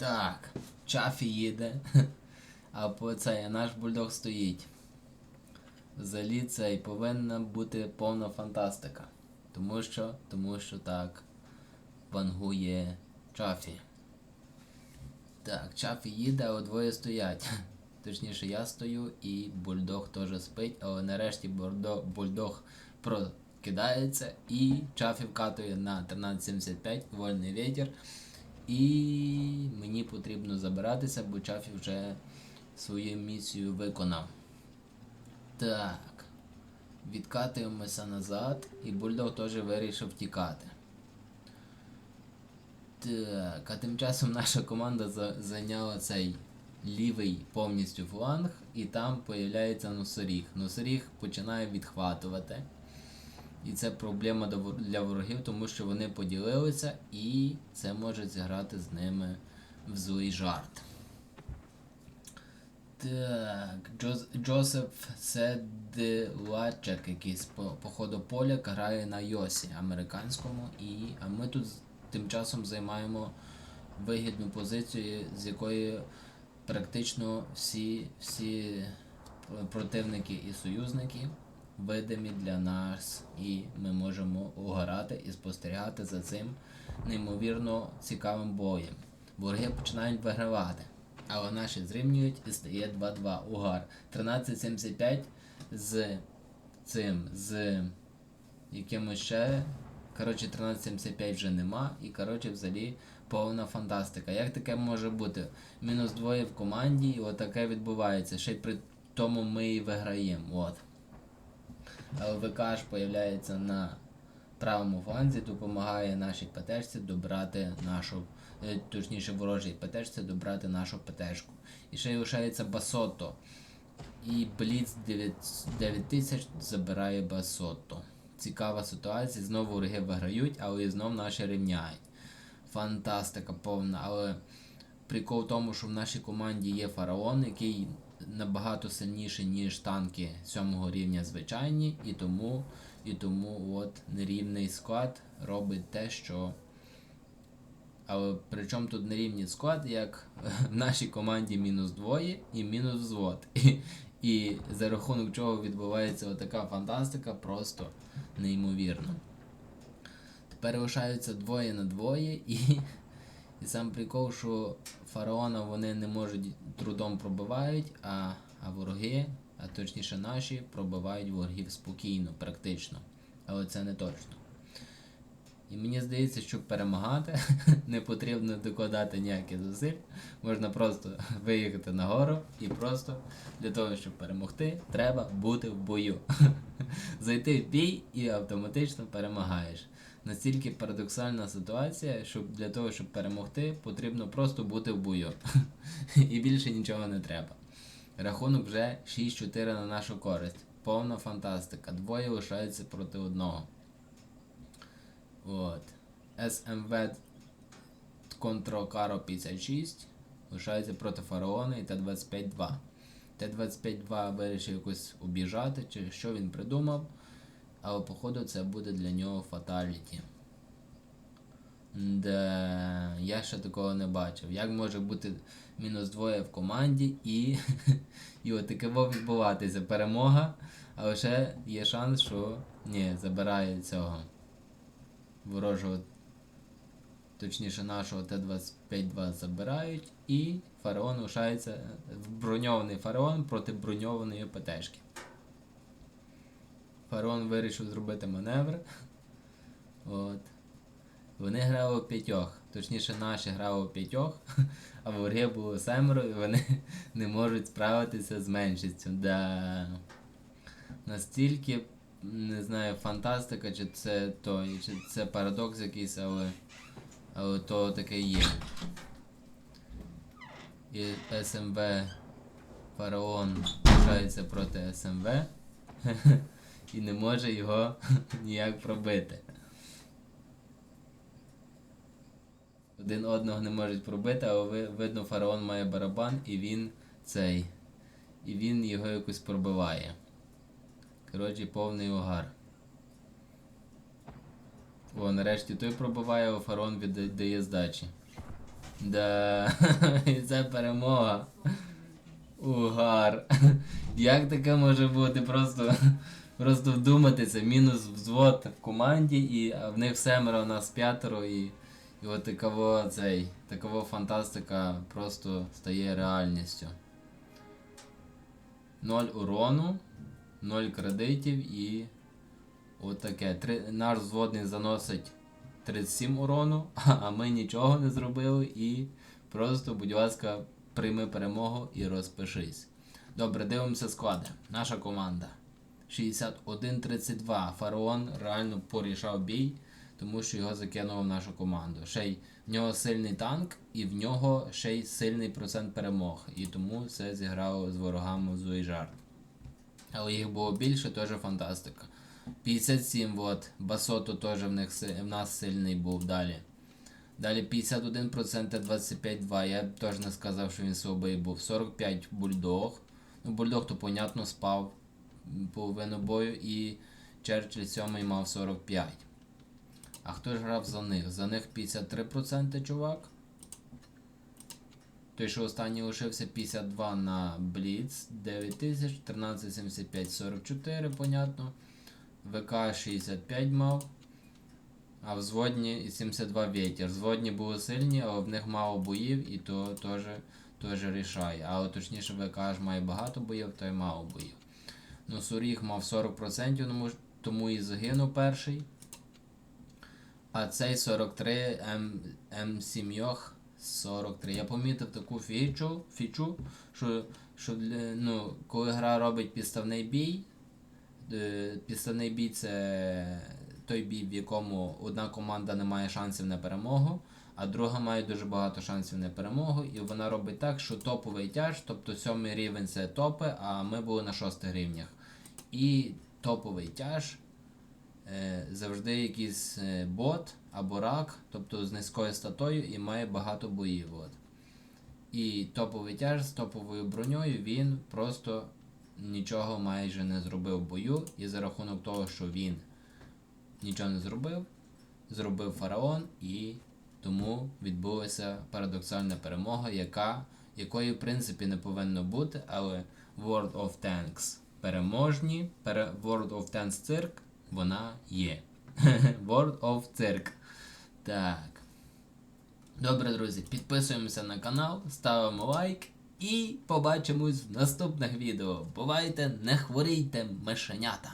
Так, Чафі їде. А по цей наш бульдог стоїть. Взагалі це і повинна бути повна фантастика. Тому що, тому що так вангує Чафі. Так, Чафі їде, а двоє стоять. Точніше, я стою і бульдог теж спить, але нарешті бульдог, прокидається і Чафі вкатує на 1375 вольний вітер. І мені потрібно забиратися, бо Чафі вже свою місію виконав. Так. Відкатуємося назад, і бульдог теж вирішив тікати. Так, а тим часом наша команда за- зайняла цей лівий повністю фланг, і там появляється носоріг. Носоріг починає відхватувати. І це проблема для ворогів, тому що вони поділилися і це може зіграти з ними в злий жарт. Так, Джоз, Джозеф Седлачек, якийсь по, походу поляк, грає на Йосі американському, і, а ми тут тим часом займаємо вигідну позицію, з якої практично всі, всі противники і союзники видимі для нас, і ми можемо угорати і спостерігати за цим неймовірно цікавим боєм. Вороги починають вигравати, але наші зрівнюють і стає 2-2 угар. 13-75 з цим, з якимось ще. Коротше, 1375 вже нема, і коротше взагалі повна фантастика. Як таке може бути? Мінус двоє в команді, і отаке відбувається. Ще й при тому ми і виграємо. От. ЛВК ж появляється на правому фланзі, допомагає нашій ПТшці добрати нашу, е, точніше ворожій ПТшці добрати нашу ПТшку. І ще й лишається Басото. І Бліц 9000 забирає Басото. Цікава ситуація, знову вороги виграють, але і знов наші рівняють. Фантастика повна, але прикол в тому, що в нашій команді є фараон, який набагато сильніший, ніж танки 7 рівня звичайні, і тому, і тому от нерівний склад робить те, що. Але причому тут нерівний склад, як в нашій команді мінус двоє і мінус взвод. І, і за рахунок чого відбувається отака фантастика, просто неймовірно. Тепер лишаються двоє на двоє, і, і сам прикол, що фараона вони не можуть трудом пробивають, а, а вороги, а точніше наші, пробивають ворогів спокійно, практично. Але це не точно. І мені здається, щоб перемагати, не потрібно докладати ніяких зусиль. Можна просто виїхати на гору і просто для того, щоб перемогти, треба бути в бою. Зайти в бій і автоматично перемагаєш. Настільки парадоксальна ситуація, що для того, щоб перемогти, потрібно просто бути в бою. І більше нічого не треба. Рахунок вже 6-4 на нашу користь. Повна фантастика. Двоє лишаються проти одного. От. СМВ Control Caro 56 лишається проти фараона і Т-25-2. Т-25-2 вирішив якось обіжати, чи що він придумав, але походу це буде для нього фаталіті. Де я ще такого не бачив. Як може бути мінус двоє в команді і, і отаке відбуватися перемога, але ще є шанс, що ні, забирає цього ворожого, точніше нашого Т-25-2 забирають, і фараон лишається броньований фараон проти броньованої ПТшки. Фараон вирішив зробити маневр. От. Вони грали у п'ятьох, точніше наші грали у п'ятьох, а вороги було семеро, і вони не можуть справитися з меншістю. Да. Настільки не знаю, фантастика, чи це той, чи це парадокс якийсь, але, але то таке є. І СМВ Фараон лишається проти СМВ і не може його ніяк пробити. Один одного не можуть пробити, але видно, фараон має барабан і він цей. І він його якось пробиває. Коротше, повний угар. О, нарешті той пробиває, а фарон віддає здачі. Да, і це перемога. Угар. Як таке може бути? Просто, просто вдуматися. Мінус взвод в команді, і в них семеро, в нас п'ятеро, і, і от такого цей, такого фантастика просто стає реальністю. Ноль урону, ноль кредитів і от таке. Три, наш взводний заносить 37 урону, а ми нічого не зробили і просто, будь ласка, прийми перемогу і розпишись. Добре, дивимося склади. Наша команда. 61-32. Фараон реально порішав бій, тому що його закинуло в нашу команду. Ще й в нього сильний танк, і в нього ще й сильний процент перемог. І тому все зіграло з ворогами злий жарт. Але їх було більше, теж фантастика. 57, от, Басото теж в, них, в нас сильний був далі. Далі 51% 25-2. Я б теж не сказав, що він слабий був. 45 бульдог. Ну, бульдог, то понятно, спав половину бою і Черчилль 7 мав 45. А хто ж грав за них? За них 53% чувак. Той, що останній лишився 52 на Бліц, 9000, 1375, 44, понятно. ВК 65 мав. А взводні і 72 ветер. Взводні були сильні, але в них мало боїв і то теж рішає. Але точніше ВК ж має багато боїв, то й мало боїв. Ну, Суріг мав 40%, тому, тому і загинув перший. А цей 43 М, М7 43. Я помітив таку фічу, фічу що, що ну, коли гра робить підставний бій, е, підставний бій це той бій, в якому одна команда не має шансів на перемогу, а друга має дуже багато шансів на перемогу, і вона робить так, що топовий тяж, тобто сьомий рівень це топи, а ми були на шостих рівнях. І топовий тяж е, завжди якийсь е, бот або рак, тобто з низькою статою і має багато боїв. От. І топовий тяж з топовою броньою він просто нічого майже не зробив в бою, і за рахунок того, що він нічого не зробив, зробив фараон, і тому відбулася парадоксальна перемога, яка, якої в принципі не повинно бути, але World of Tanks переможні, пере, World of Dance Circ, вона є. World of Circ. Так. Добре, друзі, підписуємося на канал, ставимо лайк і побачимось в наступних відео. Бувайте, не хворійте, мишенята!